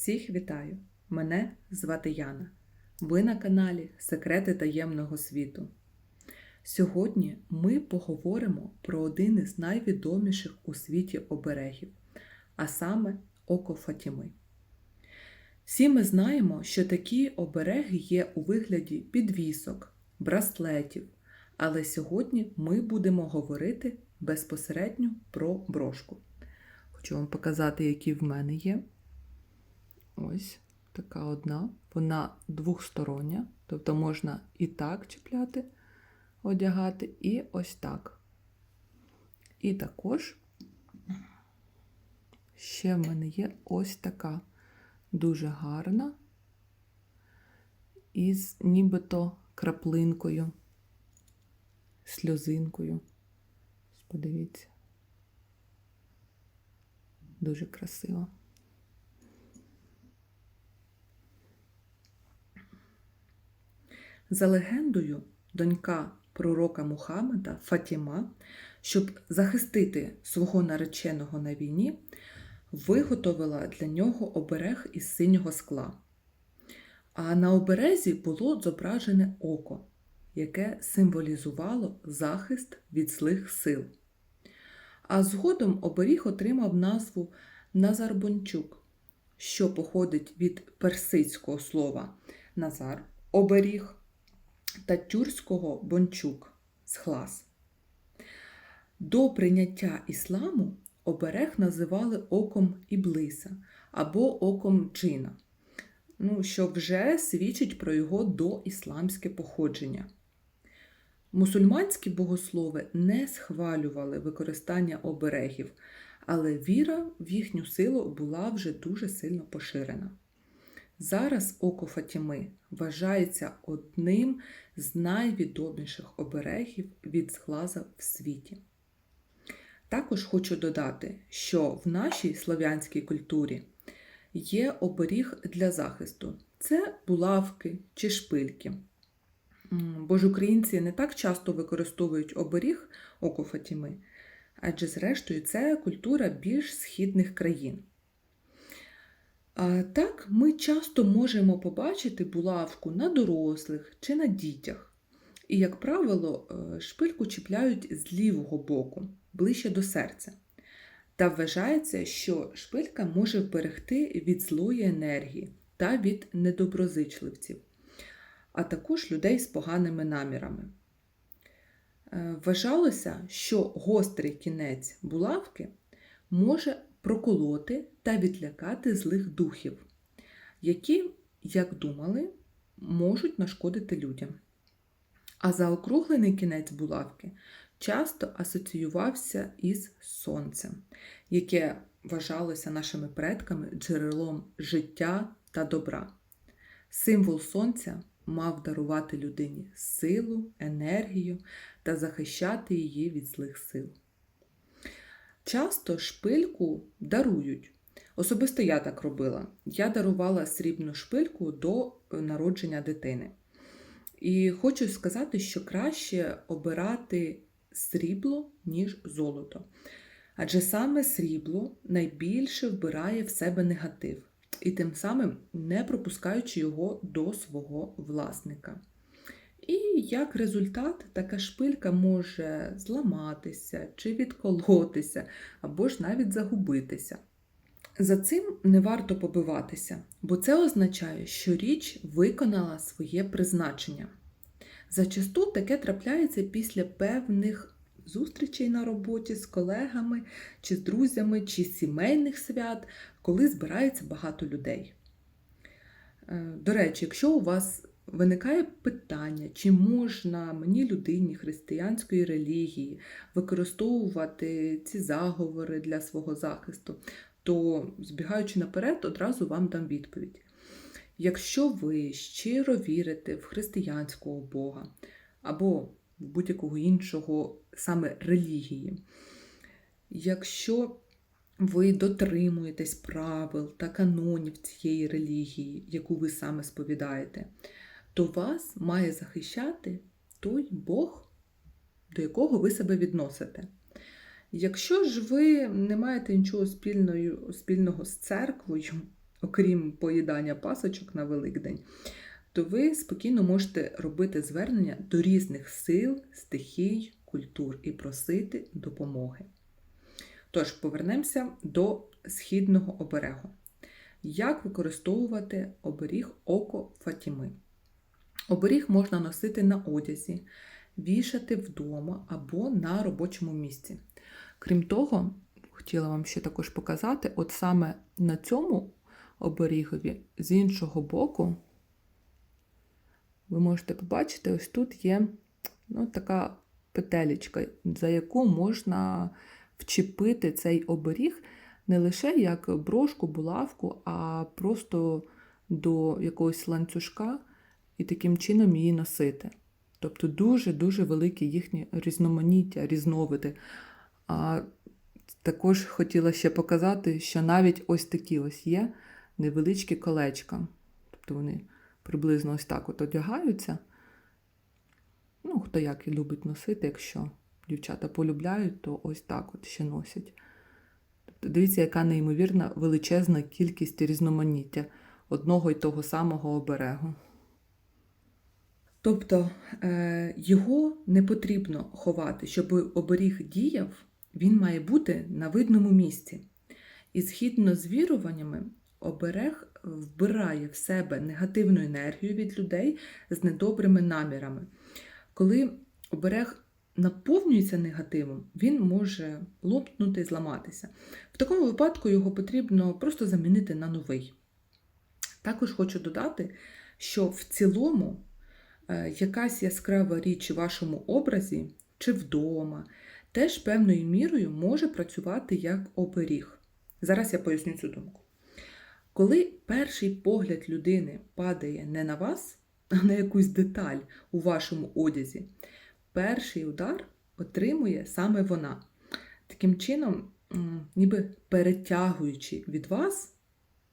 Всіх вітаю! Мене звати Яна. Ви на каналі Секрети таємного світу. Сьогодні ми поговоримо про один із найвідоміших у світі оберегів, а саме Око Фатіми. Всі ми знаємо, що такі обереги є у вигляді підвісок, браслетів, але сьогодні ми будемо говорити безпосередньо про брошку. Хочу вам показати, які в мене є. Ось така одна. Вона двохстороння, тобто можна і так чіпляти, одягати, і ось так. І також ще в мене є ось така дуже гарна, із нібито краплинкою, сльозинкою. Подивіться. Дуже красиво. За легендою, донька пророка Мухаммеда Фатіма, щоб захистити свого нареченого на війні, виготовила для нього оберег із синього скла. А на оберезі було зображене око, яке символізувало захист від злих сил. А згодом оберіг отримав назву Назарбончук, що походить від персидського слова Назар оберіг та тюркського бончук схлас. До прийняття ісламу оберег називали оком Іблиса або оком джина, ну, що вже свідчить про його доісламське походження. Мусульманські богослови не схвалювали використання оберегів, але віра в їхню силу була вже дуже сильно поширена. Зараз око Фатіми вважається одним з найвідоміших оберегів від зглаза в світі. Також хочу додати, що в нашій слов'янській культурі є оберіг для захисту це булавки чи шпильки. Бо ж українці не так часто використовують оберіг око Фатіми, адже, зрештою, це культура більш східних країн. Так, ми часто можемо побачити булавку на дорослих чи на дітях. І, як правило, шпильку чіпляють з лівого боку, ближче до серця. Та вважається, що шпилька може вберегти від злої енергії та від недоброзичливців а також людей з поганими намірами. Вважалося, що гострий кінець булавки може проколоти та відлякати злих духів, які, як думали, можуть нашкодити людям. А заокруглений кінець булавки часто асоціювався із сонцем, яке вважалося нашими предками джерелом життя та добра. Символ сонця мав дарувати людині силу, енергію та захищати її від злих сил. Часто шпильку дарують. Особисто я так робила. Я дарувала срібну шпильку до народження дитини. І хочу сказати, що краще обирати срібло, ніж золото. Адже саме срібло найбільше вбирає в себе негатив і тим самим не пропускаючи його до свого власника. І як результат, така шпилька може зламатися чи відколотися, або ж навіть загубитися. За цим не варто побиватися, бо це означає, що річ виконала своє призначення. Зачасту таке трапляється після певних зустрічей на роботі з колегами, чи з друзями, чи сімейних свят, коли збирається багато людей. Е, до речі, якщо у вас виникає питання, чи можна мені, людині християнської релігії, використовувати ці заговори для свого захисту, то, збігаючи наперед, одразу вам дам відповідь. Якщо ви щиро вірите в християнського Бога або в будь-якого іншого саме релігії, якщо ви дотримуєтесь правил та канонів цієї релігії, яку ви саме сповідаєте, то вас має захищати той Бог, до якого ви себе відносите. Якщо ж ви не маєте нічого спільного з церквою, окрім поїдання пасочок на Великдень, то ви спокійно можете робити звернення до різних сил, стихій, культур і просити допомоги. Тож, повернемося до східного оберегу. Як використовувати оберіг око Фатіми? Оберіг можна носити на одязі, вішати вдома або на робочому місці. Крім того, хотіла вам ще також показати, от саме на цьому оберігові з іншого боку, ви можете побачити, ось тут є ну, така петелечка, за яку можна вчепити цей оберіг не лише як брошку, булавку, а просто до якогось ланцюжка і таким чином її носити. Тобто дуже-дуже великі їхні різноманіття, різновиди. А також хотіла ще показати, що навіть ось такі ось є невеличкі колечка. Тобто вони приблизно ось так от одягаються. Ну, хто як і любить носити, якщо дівчата полюбляють, то ось так от ще носять. Тобто дивіться, яка неймовірна величезна кількість різноманіття одного й того самого оберегу. Тобто е, його не потрібно ховати, щоб оберіг діяв, він має бути на видному місці. І згідно з віруваннями, оберег вбирає в себе негативну енергію від людей з недобрими намірами. Коли оберег наповнюється негативом, він може лопнути, зламатися. В такому випадку його потрібно просто замінити на новий. Також хочу додати, що в цілому якась яскрава річ у вашому образі чи вдома теж певною мірою може працювати як оберіг. Зараз я поясню цю думку. Коли перший погляд людини падає не на вас, а на якусь деталь у вашому одязі, перший удар отримує саме вона. Таким чином, ніби перетягуючи від вас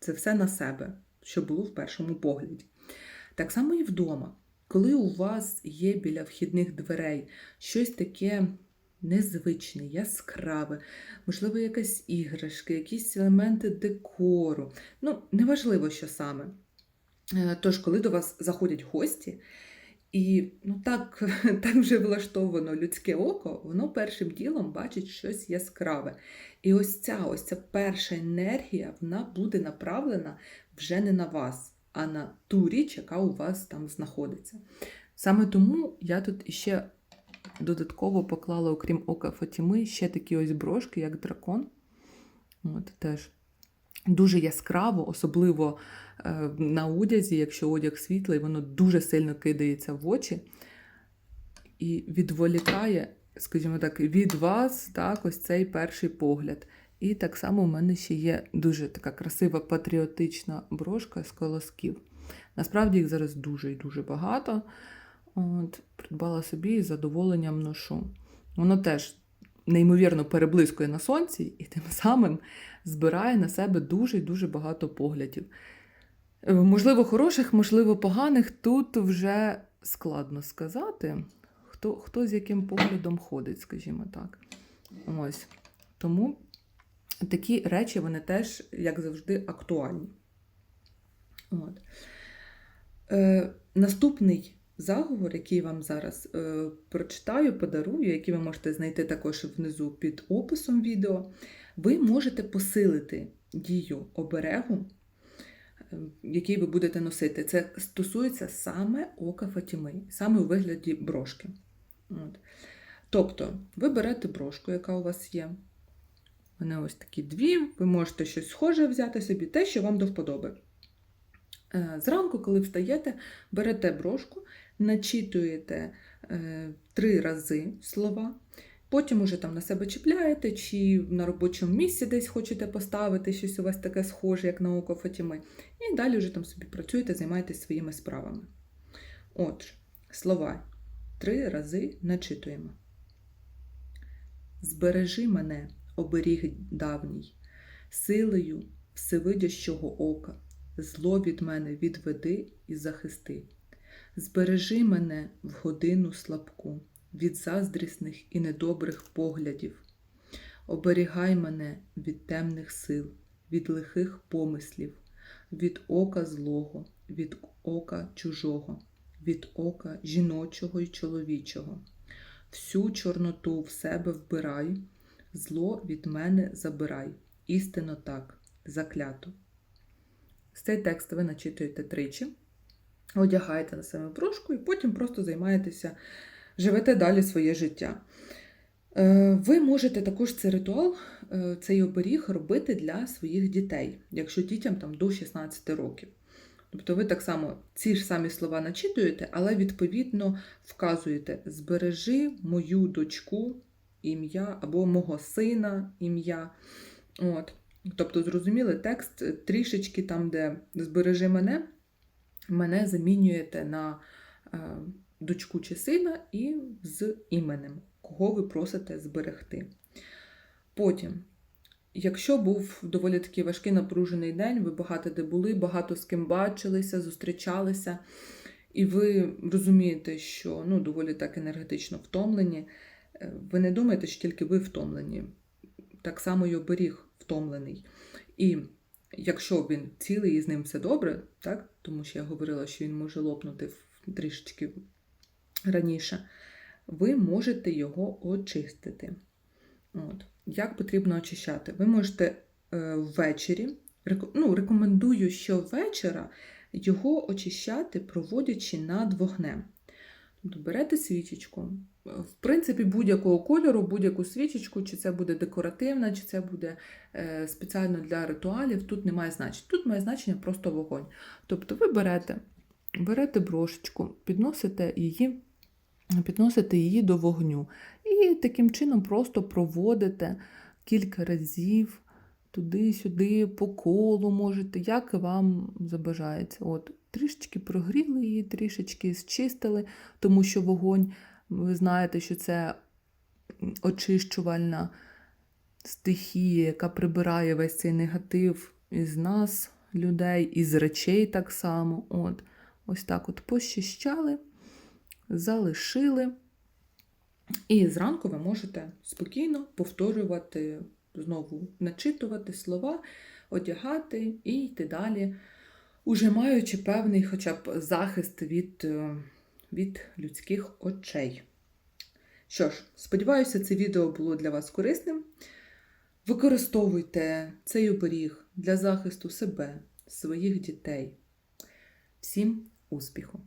це все на себе, що було в першому погляді. Так само і вдома. Коли у вас є біля вхідних дверей щось таке незвичне, яскраве, можливо, якась іграшка, якісь елементи декору, ну, неважливо, що саме. Е, Тож, коли до вас заходять гості, і ну, так так вже влаштовано людське око, воно першим ділом бачить щось яскраве. І ось ця ось ця перша енергія вона буде направлена вже не на вас, а на ту річ, яка у вас там знаходиться. Саме тому я тут іще додатково поклала, окрім ока Фатіми, ще такі ось брошки, як дракон. От, теж Дуже яскраво, особливо е, на одязі, якщо одяг світлий, воно дуже сильно кидається в очі і відволікає, скажімо так, від вас так, ось цей перший погляд. І так само у мене ще є дуже така красива патріотична брошка з колосків. Насправді їх зараз дуже і дуже багато. От, Придбала собі і з задоволенням ношу. Воно теж неймовірно переблискує на сонці і тим самим збирає на себе дуже і дуже багато поглядів. Е, Можливо, хороших, можливо, поганих. Тут вже складно сказати, хто хто з яким поглядом ходить, скажімо так. Ось. Тому такі речі вони теж, як завжди, актуальні. От. Е, Наступний заговор, який вам зараз е, прочитаю, подарую, який ви можете знайти також внизу під описом відео, ви можете посилити дію оберегу, е, який ви будете носити. Це стосується саме ока Фатіми, саме у вигляді брошки. От. Тобто, ви берете брошку, яка у вас є. Вони ось такі дві, ви можете щось схоже взяти собі, те, що вам до вподоби. Е, Зранку, коли встаєте, берете брошку, начитуєте е, три рази слова, потім уже там на себе чіпляєте, чи на робочому місці десь хочете поставити щось у вас таке схоже, як на Фатіми, і далі вже там собі працюєте, займаєтесь своїми справами. Отже, слова три рази начитуємо. Збережи мене, оберіг давній, силою всевидящого ока, зло від мене відведи і захисти. Збережи мене в годину слабку від заздрісних і недобрих поглядів. Оберігай мене від темних сил, від лихих помислів, від ока злого, від ока чужого, від ока жіночого й чоловічого. Всю чорноту в себе вбирай, зло від мене забирай. Істинно так, заклято. Цей текст ви начитуєте тричі, одягаєте на себе брошку і потім просто займаєтеся, живете далі своє життя. Е, Ви можете також цей ритуал, е, цей оберіг робити для своїх дітей, якщо дітям там до 16 років. Тобто ви так само ці ж самі слова начитуєте, але відповідно вказуєте: збережи мою дочку ім'я або мого сина ім'я. От. Тобто, зрозуміли, текст трішечки там, де збережи мене, мене замінюєте на е, дочку чи сина і з іменем, кого ви просите зберегти. Потім, якщо був доволі такий важкий напружений день, ви багато де були, багато з ким бачилися, зустрічалися, і ви розумієте, що ну, доволі так енергетично втомлені, ви не думаєте, що тільки ви втомлені. Так само й оберіг втомлений. І якщо він цілий і з ним все добре, так, тому що я говорила, що він може лопнути трішечки раніше, ви можете його очистити. От. Як потрібно очищати? Ви можете е, ввечері, ну, рекомендую, що вечора його очищати, проводячи над вогнем. Тобто берете свічечку, в принципі, будь-якого кольору, будь-яку свічечку, чи це буде декоративна, чи це буде е, спеціально для ритуалів, тут немає значення. Тут має значення просто вогонь. Тобто ви берете, берете брошечку, підносите її, підносите її до вогню і таким чином просто проводите кілька разів туди-сюди, по колу можете, як вам забажається. От, трішечки прогріли її, трішечки зчистили, тому що вогонь, ви знаєте, що це очищувальна стихія, яка прибирає весь цей негатив із нас, людей, із речей так само. От, ось так от пощищали, залишили. І зранку ви можете спокійно повторювати, знову начитувати слова, одягати і йти далі, уже маючи певний хоча б захист від, е, від людських очей. Що ж, сподіваюся, це відео було для вас корисним. Використовуйте цей оберіг для захисту себе, своїх дітей. Всім успіху!